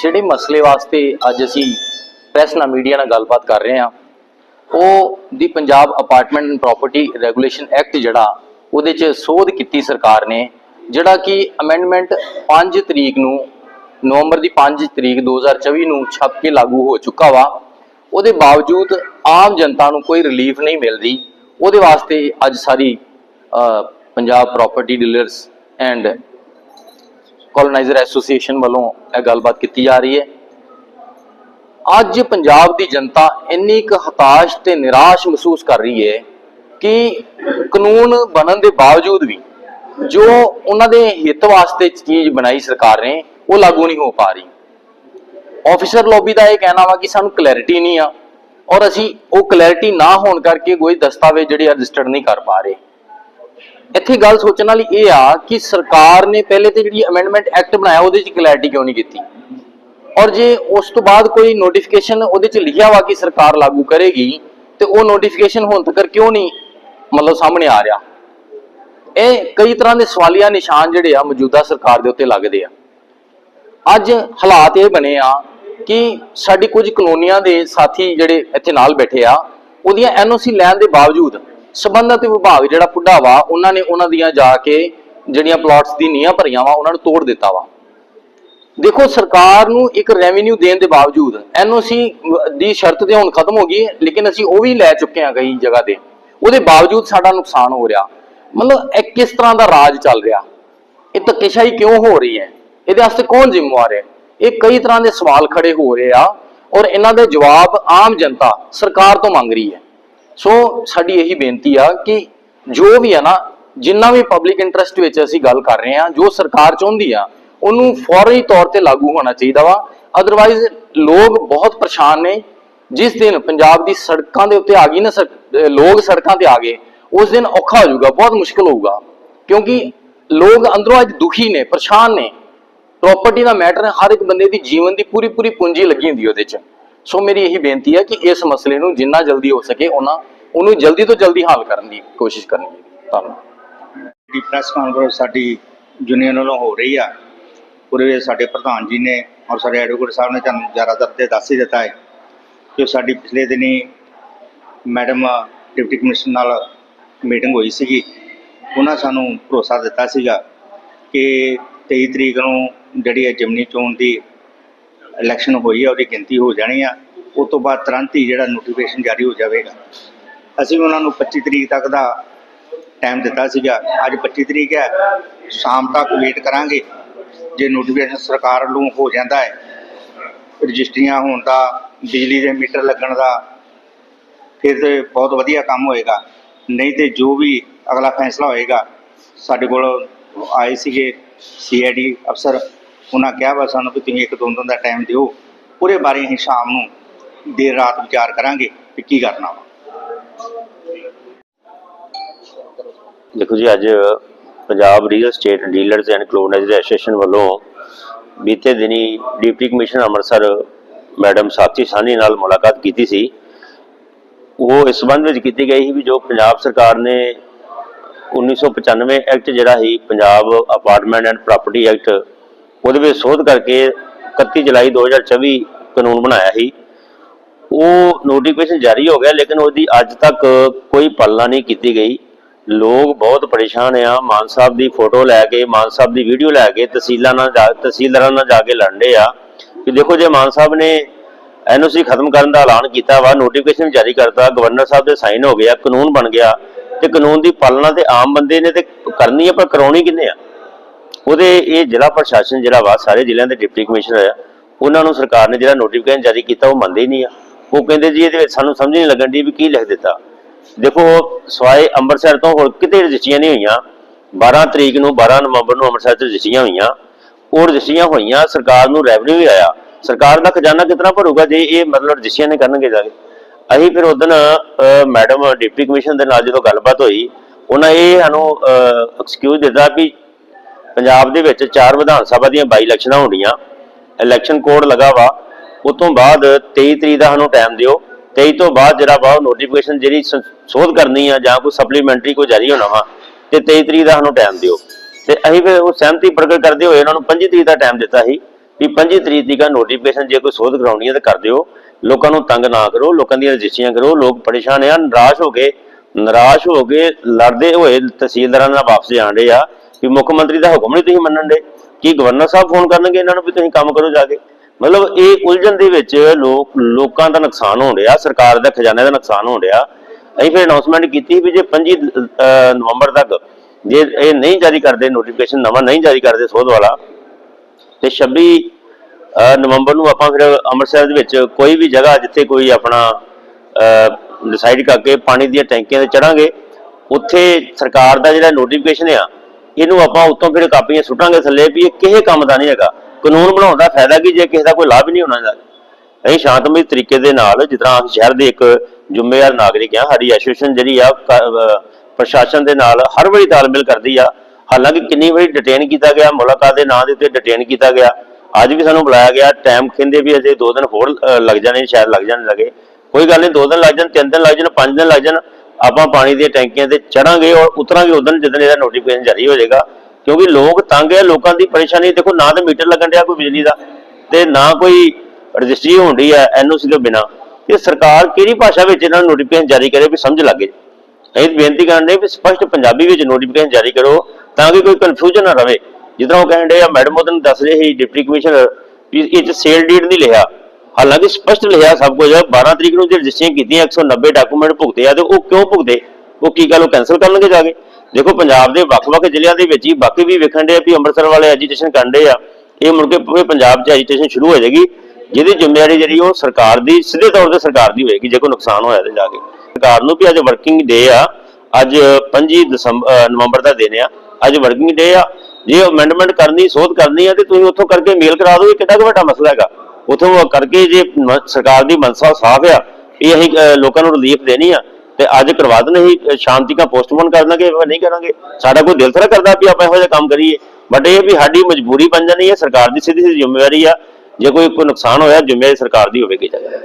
ਜਿਹੜੇ ਮਸਲੇ ਵਾਸਤੇ ਅੱਜ ਅਸੀਂ ਪ੍ਰੈਸ ਨਾਲ ਮੀਡੀਆ ਨਾਲ ਗੱਲਬਾਤ ਕਰ ਰਹੇ ਹਾਂ, ਉਹ ਦੀ Punjab apartment and property regulation act ਜਿਹੜਾ, ਉਹਦੇ 'ਚ ਸੋਧ ਕੀਤੀ ਸਰਕਾਰ ਨੇ, ਜਿਹੜਾ ਕਿ ਅਮੈਂਡਮੈਂਟ 5 ਤਰੀਕ ਨੂੰ, ਨਵੰਬਰ ਦੀ 5 ਤਰੀਕ 2024 ਨੂੰ ਛਪ ਕੇ ਲਾਗੂ ਹੋ ਚੁੱਕਾ ਵਾ, ਉਹਦੇ ਬਾਵਜੂਦ ਆਮ ਜਨਤਾ ਨੂੰ ਕੋਈ ਰਿਲੀਫ ਨਹੀਂ ਮਿਲ ਰਹੀ ਉਹਦੇ ਵਾਸਤੇ ਅੱਜ ਸਾਰੀ Punjab property dealers and coloniser association ਵੱਲੋਂ ਇਹ ਗੱਲਬਾਤ ਕੀਤੀ ਜਾ ਰਹੀ ਹੈ। ਅੱਜ ਪੰਜਾਬ ਦੀ ਜਨਤਾ ਇੰਨੀ ਕੁ ਹਤਾਸ਼ ਤੇ ਨਿਰਾਸ਼ ਮਹਿਸੂਸ ਕਰ ਰਹੀ ਹੈ ਕਿ ਕਾਨੂੰਨ ਬਣਨ ਦੇ ਬਾਵਜੂਦ ਵੀ ਜੋ ਉਹਨਾਂ ਦੇ ਹਿੱਤ ਵਾਸਤੇ ਚੀਜ਼ ਬਣਾਈ ਸਰਕਾਰ ਨੇ, ਉਹ ਲਾਗੂ ਨਹੀਂ ਹੋ ਪਾ ਰਹੀ। ਆਫੀਸਰ ਲੌਬੀ ਦਾ ਇਹ ਕਹਿਣਾ ਵਾ ਕਿ ਸਾਨੂੰ ਕਲੈਰਿਟੀ ਨਹੀਂ ਆ ਔਰ ਅਸੀਂ ਉਹ ਕਲੈਰਿਟੀ ਨਾ ਹੋਣ ਕਰਕੇ ਕੋਈ ਦਸਤਾਵੇਜ਼ ਜਿਹੜੇ ਰਜਿਸਟਰਡ ਨਹੀਂ ਕਰ ਪਾ ਰਹੇ। ਇੱਥੇ ਗੱਲ ਸੋਚਣ ਵਾਲੀ ਇਹ ਆ ਕਿ ਸਰਕਾਰ ਨੇ ਪਹਿਲੇ ਤੇ ਜਿਹੜੀ ਅਮੈਂਡਮੈਂਟ ਐਕਟ ਬਣਾਇਆ, ਉਹਦੇ 'ਚ ਕਲੈਰਿਟੀ ਕਿਉਂ ਨਹੀਂ ਕੀਤੀ? ਔਰ ਜੇ ਉਸ ਤੋਂ ਬਾਅਦ ਕੋਈ ਨੋਟੀਫਿਕੇਸ਼ਨ ਉਹਦੇ 'ਚ ਲਿਖਿਆ ਵਾ ਕਿ ਸਰਕਾਰ ਲਾਗੂ ਕਰੇਗੀ, ਤੇ ਉਹ ਨੋਟੀਫਿਕੇਸ਼ਨ ਹੁਣ ਤੱਕ ਕਿਉਂ ਨਹੀਂ ਮਤਲਬ ਸਾਹਮਣੇ ਆ ਰਿਹਾ? ਇਹ ਕਈ ਤਰ੍ਹਾਂ ਦੇ ਸਵਾਲੀਆ ਨਿਸ਼ਾਨ ਜਿਹੜੇ ਆ ਮੌਜੂਦਾ ਸਰਕਾਰ ਦੇ ਉੱਤੇ ਲੱਗਦੇ ਆ। ਅੱਜ ਹਾਲਾਤ ਇਹ ਬਣੇ ਆ ਕਿ ਸਾਡੀ ਕੁਝ ਕਲੋਨੀਆਂ ਦੇ ਸਾਥੀ ਜਿਹੜੇ ਇੱਥੇ ਨਾਲ ਬੈਠੇ ਆ, ਉਹਦੀਆਂ ਐਨਓਸੀ ਲੈਣ ਦੇ ਬਾਵਜੂਦ ਸਬੰਧਤ ਵਿਭਾਗ ਜਿਹੜਾ ਪੁੱਡਾ ਵਾ ਉਹਨਾਂ ਨੇ ਉਹਨਾਂ ਦੀਆਂ ਜਾ ਕੇ ਜਿਹੜੀਆਂ ਪਲਾਟਸ ਦੀ ਨੀਹਾਂ ਭਰੀਆਂ ਵਾ ਉਹਨਾਂ ਨੂੰ ਤੋੜ ਦਿੱਤਾ ਵਾ। ਦੇਖੋ ਸਰਕਾਰ ਨੂੰ ਇੱਕ ਰੈਵਨਿਊ ਦੇਣ ਦੇ ਬਾਵਜੂਦ ਐਨਓਸੀ ਦੀ ਸ਼ਰਤ ਤੇ ਹੁਣ ਖਤਮ ਹੋ ਗਈ ਹੈ, ਲੇਕਿਨ ਅਸੀਂ ਉਹ ਵੀ ਲੈ ਚੁੱਕੇ ਹਾਂ ਕਈ ਜਗ੍ਹਾ ਤੇ। ਉਹਦੇ ਬਾਵਜੂਦ ਸਾਡਾ ਨੁਕਸਾਨ ਹੋ ਰਿਹਾ। ਮਤਲਬ ਇਹ ਕਿਸ ਤਰ੍ਹਾਂ ਦਾ ਰਾਜ ਚੱਲ ਰਿਹਾ? ਇਹ ਧੱਕੇਸ਼ਾਹੀ ਕਿਉਂ ਹੋ ਰਹੀ ਹੈ? ਇਹਦੇ ਵਾਸਤੇ ਕੌਣ ਜ਼ਿੰਮੇਵਾਰ ਹੈ? ਇਹ ਕਈ ਤਰ੍ਹਾਂ ਦੇ ਸਵਾਲ ਖੜੇ ਹੋ ਰਹੇ ਆ ਔਰ ਇਹਨਾਂ ਦੇ ਜਵਾਬ ਆਮ ਜਨਤਾ ਸਰਕਾਰ ਤੋਂ ਮੰਗ ਰਹੀ ਹੈ। ਸੋ ਸਾਡੀ ਇਹੀ ਬੇਨਤੀ ਆ ਕਿ ਜੋ ਵੀ ਹੈ ਨਾ, ਜਿੰਨਾ ਵੀ ਪਬਲਿਕ ਇੰਟਰਸਟ ਵਿੱਚ ਅਸੀਂ ਗੱਲ ਕਰ ਰਹੇ ਆ, ਜੋ ਸਰਕਾਰ ਚਾਹੁੰਦੀ ਆ, ਉਹਨੂੰ ਫੌਰੀ ਤੌਰ ਤੇ ਲਾਗੂ ਹੋਣਾ ਚਾਹੀਦਾ ਵਾ। ਅਦਰਵਾਈਜ਼ ਲੋਕ ਬਹੁਤ ਪਰੇਸ਼ਾਨ ਨੇ। ਜਿਸ ਦਿਨ ਪੰਜਾਬ ਦੀ ਸੜਕਾਂ ਦੇ ਉੱਤੇ ਆ ਗਈ ਨਾ ਲੋਕ ਸੜਕਾਂ ਤੇ ਆ ਗਏ, ਉਸ ਦਿਨ ਔਖਾ ਹੋ ਜਾਊਗਾ, ਬਹੁਤ ਮੁਸ਼ਕਲ ਹੋਊਗਾ। ਕਿਉਂਕਿ ਲੋਕ ਅੰਦਰੋਂ ਅੱਜ ਦੁਖੀ ਨੇ, ਪਰੇਸ਼ਾਨ ਨੇ। ਪ੍ਰਾਪਰਟੀ ਦਾ ਮੈਟਰ ਹਰ ਇੱਕ ਬੰਦੇ ਦੀ ਜੀਵਨ ਦੀ ਪੂਰੀ ਪੂਰੀ ਪੂੰਜੀ ਲੱਗੀ ਹੁੰਦੀ ਉਹਦੇ 'ਚ। ਸੋ ਮੇਰੀ ਇਹੀ ਬੇਨਤੀ ਹੈ ਕਿ ਇਸ ਮਸਲੇ ਨੂੰ ਜਿੰਨਾ ਜਲਦੀ ਹੋ ਸਕੇ ਉਹਨਾਂ ਉਹਨੂੰ ਜਲਦੀ ਤੋਂ ਜਲਦੀ ਹੱਲ ਕਰਨ ਦੀ ਕੋਸ਼ਿਸ਼ ਕਰਨੀ ਧੰਨਵਾਦ। ਦੀ ਪ੍ਰੈਸ ਕਾਨਫਰੰਸ ਸਾਡੀ ਯੂਨੀਅਨ ਵੱਲੋਂ ਹੋ ਰਹੀ ਆ। ਪੂਰੇ ਸਾਡੇ ਪ੍ਰਧਾਨ ਜੀ ਨੇ ਔਰ ਸਾਡੇ ਐਡਵੋਕੇਟ ਸਾਹਿਬ ਨੇ ਤੁਹਾਨੂੰ ਜ਼ਿਆਦਾਤਰ ਤੇ ਦੱਸ ਹੀ ਦਿੱਤਾ ਹੈ ਕਿ ਸਾਡੀ ਪਿਛਲੇ ਦਿਨੀ ਮੈਡਮ ਡਿਪਟੀ ਕਮਿਸ਼ਨਰ ਨਾਲ ਮੀਟਿੰਗ ਹੋਈ ਸੀਗੀ। ਉਹਨਾਂ ਸਾਨੂੰ ਭਰੋਸਾ ਦਿੱਤਾ ਸੀਗਾ ਕਿ 23 ਤਰੀਕ ਨੂੰ ਜਿਹੜੀ ਹੈ ਜਿਮਨੀ ਚੋਣ ਦੀ ਇਲੈਕਸ਼ਨ ਹੋਈ ਆ, ਉਹਦੀ ਗਿਣਤੀ ਹੋ ਜਾਣੀ ਆ। ਉਸ ਤੋਂ ਬਾਅਦ ਤੁਰੰਤ ਹੀ ਜਿਹੜਾ ਨੋਟੀਫਿਕੇਸ਼ਨ ਜਾਰੀ ਹੋ ਜਾਵੇਗਾ। ਅਸੀਂ ਉਹਨਾਂ ਨੂੰ 25 ਤਰੀਕ ਤੱਕ ਦਾ ਟਾਈਮ ਦਿੱਤਾ ਸੀਗਾ। ਅੱਜ 25 ਤਰੀਕ ਹੈ। ਸ਼ਾਮ ਤੱਕ ਵੇਟ ਕਰਾਂਗੇ। ਜੇ ਨੋਟੀਫਿਕੇਸ਼ਨ ਸਰਕਾਰ ਵੱਲੋਂ ਹੋ ਜਾਂਦਾ ਹੈ, ਰਜਿਸਟਰੀਆਂ ਹੋਣ ਦਾ, ਬਿਜਲੀ ਦੇ ਮੀਟਰ ਲੱਗਣ ਦਾ, ਫਿਰ ਤੇ ਬਹੁਤ ਵਧੀਆ ਕੰਮ ਹੋਏਗਾ। ਨਹੀਂ ਤੇ ਜੋ ਵੀ ਅਗਲਾ ਫੈਸਲਾ ਹੋਏਗਾ, ਸਾਡੇ ਕੋਲ ਆਏ ਸੀਗੇ ਸੀਆਈਡੀ ਅਫਸਰ। ਉਹਨਾਂ ਕਿਹਾ ਵਾ ਸਾਨੂੰ ਕਿ ਤੁਸੀਂ ਇੱਕ ਦੋ ਦਿਨ ਦਾ ਟਾਈਮ ਦਿਓ। ਉਹਦੇ ਬਾਰੇ ਅਸੀਂ ਸ਼ਾਮ ਨੂੰ ਦੇਰ ਰਾਤ ਵਿਚਾਰ ਕਰਾਂਗੇ ਕਿ ਕੀ ਕਰਨਾ ਵਾ। ਦੇਖੋ ਜੀ, ਅੱਜ Punjab real estate dealers and coloniser association ਵੱਲੋਂ ਬੀਤੇ ਦਿਨੀ ਡਿਪਟੀ ਕਮਿਸ਼ਨਰ ਅੰਮ੍ਰਿਤਸਰ ਮੈਡਮ ਸਾਥੀ ਸਾਨੀ ਨਾਲ ਮੁਲਾਕਾਤ ਕੀਤੀ ਸੀ। ਉਹ ਇਸ ਸੰਬੰਧ ਵਿੱਚ ਕੀਤੀ ਗਈ ਸੀ ਵੀ ਜੋ ਪੰਜਾਬ ਸਰਕਾਰ ਨੇ 1995 ਐਕਟ ਜਿਹੜਾ ਸੀ, Punjab apartment and property act ਉਹਦੇ ਵਿੱਚ ਸੋਧ ਕਰਕੇ 31 ਜੁਲਾਈ 2024 ਕਾਨੂੰਨ ਬਣਾਇਆ ਸੀ। ਉਹ ਨੋਟੀਫਿਕੇਸ਼ਨ ਜਾਰੀ ਹੋ ਗਿਆ, ਲੇਕਿਨ ਉਹਦੀ ਅੱਜ ਤੱਕ ਕੋਈ ਪਾਲਣਾ ਨਹੀਂ ਕੀਤੀ ਗਈ। ਲੋਕ ਬਹੁਤ ਪਰੇਸ਼ਾਨ ਆ। ਮਾਨ ਸਾਹਿਬ ਦੀ ਫੋਟੋ ਲੈ ਕੇ, ਮਾਨ ਸਾਹਿਬ ਦੀ ਵੀਡੀਓ ਲੈ ਕੇ ਤਹਿਸੀਲਾਂ ਨਾਲ ਜਾ, ਤਹਿਸੀਲਦਾਰਾਂ ਨਾਲ ਜਾ ਕੇ ਲੜਦੇ ਆ। ਕਿ ਦੇਖੋ ਜੇ ਮਾਨ ਸਾਹਿਬ ਨੇ ਐਨਓਸੀ ਖਤਮ ਕਰਨ ਦਾ ਐਲਾਨ ਕੀਤਾ ਵਾ ਨੋਟੀਫਿਕੇਸ਼ਨ ਜਾਰੀ ਕਰਤਾ ਗਵਰਨਰ ਸਾਹਿਬ ਦੇ ਸਾਈਨ ਹੋ ਗਿਆ ਕਾਨੂੰਨ ਬਣ ਗਿਆ, ਤੇ ਕਾਨੂੰਨ ਦੀ ਪਾਲਣਾ ਤੇ ਆਮ ਬੰਦੇ ਨੇ ਤੇ ਕਰਨੀ ਆ, ਪਰ ਕਰਾਉਣੀ ਕਿੰਨੇ ਆ? ਉਹਦੇ ਇਹ ਜ਼ਿਲ੍ਹਾ ਪ੍ਰਸ਼ਾਸਨ ਜਿਹੜਾ ਵਾ, ਸਾਰੇ ਜ਼ਿਲ੍ਹਿਆਂ ਦੇ ਡਿਪਟੀ ਕਮਿਸ਼ਨਰ ਆ, ਉਹਨਾਂ ਨੂੰ ਸਰਕਾਰ ਨੇ ਜਿਹੜਾ ਨੋਟੀਫਿਕੇਸ਼ਨ ਜਾਰੀ ਕੀਤਾ, ਉਹ ਮੰਨਦੇ ਹੀ ਨਹੀਂ ਆ। ਉਹ ਕਹਿੰਦੇ ਜੀ ਇਹਦੇ ਵਿੱਚ ਸਾਨੂੰ ਸਮਝ ਨਹੀਂ ਲੱਗਣ ਦੀ ਵੀ ਕੀ ਲਿਖ ਦਿੱਤਾ। ਦੇਖੋ ਸਵਾਏ ਅੰਮ੍ਰਿਤਸਰ ਤੋਂ ਹੋਰ ਕਿਤੇ ਰਜਿਸਟਰੀਆਂ ਨਹੀਂ ਹੋਈਆਂ। 12 ਤਰੀਕ ਨੂੰ 12 ਨਵੰਬਰ ਨੂੰ ਅੰਮ੍ਰਿਤਸਰ 'ਚ ਰਜਿਸਟਰੀਆਂ ਹੋਈਆਂ। ਉਹ ਰਜਿਸਟਰੀਆਂ ਹੋਈਆਂ, ਸਰਕਾਰ ਨੂੰ ਰੈਵਨਿਊ ਵੀ ਆਇਆ। ਸਰਕਾਰ ਦਾ ਖਜ਼ਾਨਾ ਕਿਤਨਾ ਭਰੂਗਾ ਜੇ ਇਹ ਮਤਲਬ ਰਜਿਸਟਰੀਆਂ ਨਹੀਂ ਕਰਨਗੇ ਜਾ ਕੇ? ਅਸੀਂ ਫਿਰ ਉਦੋਂ ਮੈਡਮ, ਡਿਪਟੀ ਕਮਿਸ਼ਨ ਦੇ ਨਾਲ ਜਦੋਂ ਗੱਲਬਾਤ ਹੋਈ, ਉਹਨਾਂ ਇਹ ਸਾਨੂੰ ਐਕਸਕਿਊਜ਼ ਦਿੱਤਾ ਵੀ ਪੰਜਾਬ ਦੇ ਵਿੱਚ ਚਾਰ ਵਿਧਾਨ ਸਭਾ ਦੀਆਂ ਬਾਈ ਇਲੈਕਸ਼ਨਾਂ ਹੋਣੀਆਂ। ਇਲੈਕਸ਼ਨ ਕੋਡ ਲਗਾ ਵਾ। ਉਸ ਤੋਂ ਬਾਅਦ 23 ਤਰੀਕ ਦਾ ਸਾਨੂੰ ਟਾਈਮ ਦਿਓ। 23 ਤੋਂ ਬਾਅਦ ਜਿਹੜਾ ਵਾ ਨੋਟੀਫਿਕੇਸ਼ਨ ਜਿਹੜੀ ਸੋਧ ਕਰਨੀ ਆ ਜਾਂ ਕੋਈ ਸਪਲੀਮੈਂਟਰੀ ਕੋਈ ਜਾਰੀ ਹੋਣਾ ਵਾ, ਤੇ 23 ਤਰੀਕ ਦਾ ਸਾਨੂੰ ਟਾਈਮ ਦਿਓ। ਤੇ ਅਸੀਂ ਫਿਰ ਉਹ ਸਹਿਮਤੀ ਪ੍ਰਗਟ ਕਰਦੇ ਹੋਏ ਉਹਨਾਂ ਨੂੰ 25 ਤਰੀਕ ਦਾ ਟਾਈਮ ਦਿੱਤਾ ਸੀ ਵੀ 25 ਤਰੀਕ ਦੀ ਦਾ ਨੋਟੀਫਿਕੇਸ਼ਨ ਜੇ ਕੋਈ ਸੋਧ ਕਰਾਉਣੀ ਹੈ ਤਾਂ ਕਰ ਦਿਓ। ਲੋਕਾਂ ਨੂੰ ਤੰਗ ਨਾ ਕਰੋ, ਲੋਕਾਂ ਦੀਆਂ ਰਜਿਸਟਰੀਆਂ ਕਰੋ, ਲੋਕ ਪਰੇਸ਼ਾਨ ਆ, ਨਿਰਾਸ਼ ਹੋ ਗਏ ਨਿਰਾਸ਼ ਹੋ ਕੇ ਲੜਦੇ ਹੋਏ ਤਹਿਸੀਲਦਾਰਾਂ ਨਾਲ ਵਾਪਸ ਜਾਣ ਰਹੇ ਆ ਵੀ ਮੁੱਖ ਮੰਤਰੀ ਦਾ ਹੁਕਮ ਨਹੀਂ ਤੁਸੀਂ ਮੰਨਣ ਦੇ ਕੀ ਗਵਰਨਰ ਸਾਹਿਬ ਫੋਨ ਕਰਨਗੇ ਇਹਨਾਂ ਨੂੰ ਵੀ ਤੁਸੀਂ ਕੰਮ ਕਰੋ ਜਾ ਕੇ? ਮਤਲਬ ਇਹ ਉਲਝਣ ਦੇ ਵਿੱਚ ਲੋਕ, ਲੋਕਾਂ ਦਾ ਨੁਕਸਾਨ ਹੋਣ ਰਿਹਾ ਸਰਕਾਰ ਦਾ ਖਜ਼ਾਨੇ ਦਾ ਨੁਕਸਾਨ ਹੋਣ ਰਿਹਾ ਅਸੀਂ ਫਿਰ ਅਨਾਉਂਸਮੈਂਟ ਕੀਤੀ ਵੀ ਜੇ 25 ਨਵੰਬਰ ਤੱਕ ਜੇ ਇਹ ਨਹੀਂ ਜਾਰੀ ਕਰਦੇ ਨੋਟੀਫਿਕੇਸ਼ਨ ਨਵਾਂ ਨਹੀਂ ਜਾਰੀ ਕਰਦੇ ਸੋਧ ਵਾਲਾ, ਤੇ 26 ਨਵੰਬਰ ਨੂੰ ਆਪਾਂ ਫਿਰ ਅੰਮ੍ਰਿਤਸਰ ਦੇ ਵਿੱਚ ਕੋਈ ਵੀ ਜਗ੍ਹਾ ਜਿੱਥੇ ਕੋਈ ਆਪਣਾ ਡਿਸਾਈਡ ਕਰਕੇ ਪਾਣੀ ਦੀਆਂ ਟੈਂਕੀਆਂ ਤੇ ਚੜਾਂਗੇ, ਉੱਥੇ ਸਰਕਾਰ ਦਾ ਜਿਹੜਾ ਨੋਟੀਫਿਕੇਸ਼ਨ ਆ, ਇਹਨੂੰ ਆਪਾਂ ਉੱਤੋਂ ਫਿਰ ਕਾਪੀਆਂ ਸੁੱਟਾਂਗੇ ਥੱਲੇ ਵੀ ਇਹ ਕਿਸੇ ਕੰਮ ਦਾ ਨਹੀਂ ਹੈਗਾ। ਕਾਨੂੰਨ ਬਣਾਉਣ ਦਾ ਫਾਇਦਾ ਕੀ? ਜੇ ਕਿਸੇ ਦਾ ਕੋਈ ਲਾਭ ਹੀ ਨਹੀਂ ਹੋਣਾ ਇਹਦਾ ਅਸੀਂ ਸ਼ਾਂਤਮਈ ਤਰੀਕੇ ਦੇ ਨਾਲ ਜਿਸ ਤਰ੍ਹਾਂ ਅਸੀਂ ਸ਼ਹਿਰ ਦੇ ਇੱਕ ਜ਼ਿੰਮੇਵਾਰ ਨਾਗਰਿਕ ਆ ਹਰੀ ਐਸੋਸੀਏਸ਼ਨ ਜਿਹੜੀ ਆ ਪ੍ਰਸ਼ਾਸਨ ਦੇ ਨਾਲ ਹਰ ਵਾਰੀ ਤਾਲਮੇਲ ਕਰਦੀ ਆ। ਹਾਲਾਂਕਿ ਕਿੰਨੀ ਵਾਰੀ ਡਿਟੇਨ ਕੀਤਾ ਗਿਆ, ਮੁਲਾਕਾਤ ਦੇ ਨਾਂ ਦੇ ਉੱਤੇ ਡਿਟੇਨ ਕੀਤਾ ਗਿਆ। ਅੱਜ ਵੀ ਸਾਨੂੰ ਬੁਲਾਇਆ ਗਿਆ ਟਾਈਮ ਕਹਿੰਦੇ ਵੀ ਅਜੇ 2 ਦਿਨ ਹੋਰ ਲੱਗ ਜਾਣੇ, ਸ਼ਾਇਦ ਲੱਗ ਜਾਣ ਲੱਗੇ। ਕੋਈ ਗੱਲ ਨਹੀਂ 2 ਦਿਨ ਲੱਗ ਜਾਣ 3 ਦਿਨ ਲੱਗ ਜਾਣ 5 ਦਿਨ ਲੱਗ ਜਾਣ, ਆਪਾਂ ਪਾਣੀ ਦੀਆਂ ਟੈਂਕੀਆਂ ਤੇ ਚੜਾਂਗੇ ਔਰ ਉਤਰਾਂਗੇ ਉਦੋਂ ਜਦੋਂ ਇਹਦਾ ਨੋਟੀਫਿਕੇਸ਼ਨ ਜਾਰੀ ਹੋ ਜਾਏਗਾ। ਕਿਉਂਕਿ ਲੋਕ ਤੰਗ ਹੈ ਲੋਕਾਂ ਦੀ ਪਰੇਸ਼ਾਨੀ, ਦੇਖੋ ਨਾ ਤਾਂ ਮੀਟਰ ਲੱਗਣ ਡਿਆ ਕੋਈ ਬਿਜਲੀ ਦਾ ਤੇ ਨਾ ਕੋਈ ਰਜਿਸਟਰੀ ਹੋਣ ਡਈ ਹੈ ਐਨਓਸੀ ਤੋਂ ਬਿਨਾ। ਇਹ ਸਰਕਾਰ ਕਿਹੜੀ ਭਾਸ਼ਾ ਵਿੱਚ ਇਹਨਾਂ ਨੂੰ ਨੋਟੀਫਿਕੇਸ਼ਨ ਜਾਰੀ ਕਰੇ ਵੀ ਸਮਝ ਲੱਗੇ ਅਸੀਂ ਬੇਨਤੀ ਕਰਨ ਵੀ ਸਪਸ਼ਟ ਪੰਜਾਬੀ ਵਿੱਚ ਨੋਟੀਫਿਕੇਸ਼ਨ ਜਾਰੀ ਕਰੋ ਤਾਂ ਕਿ ਕੋਈ ਕਨਫਿਊਜ਼ਨ ਨਾ ਰਹੇ ਜਿੱਦਾਂ ਉਹ ਕਹਿੰਦੇ ਆ ਮੈਡਮ ਉਹਦੋਂ ਦੱਸ ਰਹੇ ਸੀ ਡਿਪਟੀ ਕਮਿਸ਼ਨਰ ਵੀ ਇਹ ਚ ਸੇਲ ਡੀਡ ਨਹੀਂ ਲਿਖਿਆ। ਹਾਲਾਂਕਿ ਸਪਸ਼ਟ ਲਿਖਿਆ ਸਭ ਕੁਝ 12 ਤਰੀਕ ਨੂੰ ਜੇ ਰਜਿਸਟਰੀਆਂ ਕੀਤੀਆਂ 190 ਡਾਕੂਮੈਂਟ ਭੁਗਤੇ ਆ ਤੇ ਉਹ ਕਿਉਂ ਭੁਗਤੇ? ਉਹ ਕੀ ਗੱਲ ਉਹ ਕੈਨਸਲ ਕਰਨਗੇ ਜਾ ਕੇ? ਦੇਖੋ, ਪੰਜਾਬ ਦੇ ਵੱਖ-ਵੱਖ ਜ਼ਿਲ੍ਹਿਆਂ ਦੇ ਵਿੱਚ ਹੀ ਬਾਕੀ ਵੀ ਵੇਖਣ ਦੇ ਵੀ ਅੰਮ੍ਰਿਤਸਰ ਵਾਲੇ ਐਜੀਟੇਸ਼ਨ ਕਰਦੇ ਆ। ਇਹ ਮੁੜ ਕੇ ਪੂਰੇ ਪੰਜਾਬ 'ਚ ਐਜੀਟੇਸ਼ਨ ਸ਼ੁਰੂ ਹੋ ਜਾਏਗੀ। ਜਿਹਦੀ ਜ਼ਿੰਮੇਵਾਰੀ ਜਿਹੜੀ ਉਹ ਸਰਕਾਰ ਦੀ, ਸਿੱਧੇ ਤੌਰ ਤੇ ਸਰਕਾਰ ਦੀ ਹੋਏਗੀ, ਜੇ ਕੋਈ ਨੁਕਸਾਨ ਹੋਇਆ ਤੇ ਜਾ ਕੇ। ਸਰਕਾਰ ਨੂੰ ਵੀ ਅੱਜ ਵਰਕਿੰਗ ਡੇ ਆ। ਅੱਜ 25 ਦਸੰਬਰ ਨਵੰਬਰ ਦਾ ਦਿਨ ਆ। ਅੱਜ ਵਰਕਿੰਗ ਡੇ ਆ। ਜੇ ਅਮੈਂਡਮੈਂਟ ਕਰਨੀ, ਸੋਧ ਕਰਨੀ ਆ ਤੇ ਤੁਸੀਂ ਉੱਥੋਂ ਕਰਕੇ ਮੇਲ ਕਰਾ ਦਿਓ, ਇਹ ਕਿੱਡਾ ਕੁ ਵੱਡਾ ਮਸਲਾ ਹੈਗਾ। ਉੱਥੋਂ ਕਰਕੇ ਜੇ ਸਰਕਾਰ ਦੀ ਮਨਸਾ ਸਾਫ਼ ਆ ਵੀ ਅਸੀਂ ਲੋਕਾਂ ਨੂੰ ਰਿਲੀਫ ਦੇਣੀ ਆ। ਤੇ ਅੱਜ ਕਰਵਾ ਦੇਣ ਅਸੀਂ ਸ਼ਾਂਤੀ ਦਾ ਪੋਸਟਪੋਨ ਕਰ ਦਾਂਗੇ ਨਹੀਂ ਕਰਾਂਗੇ? ਸਾਡਾ ਕੋਈ ਦਿਲ ਥੋੜਾ ਕਰਦਾ ਵੀ ਆਪਾਂ ਇਹੋ ਜਿਹਾ ਕੰਮ ਕਰੀਏ। ਬਟ ਇਹ ਵੀ ਸਾਡੀ ਮਜਬੂਰੀ ਬਣ ਜਾਣੀ ਹੈ, ਸਰਕਾਰ ਦੀ ਸਿੱਧੀ ਸਿੱਧੀ ਜ਼ਿੰਮੇਵਾਰੀ ਆ। ਜੇ ਕੋਈ ਕੋਈ ਨੁਕਸਾਨ ਹੋਇਆ, ਜ਼ਿੰਮੇਵਾਰੀ ਸਰਕਾਰ ਦੀ ਹੋਵੇਗੀ ਜਗ੍ਹਾ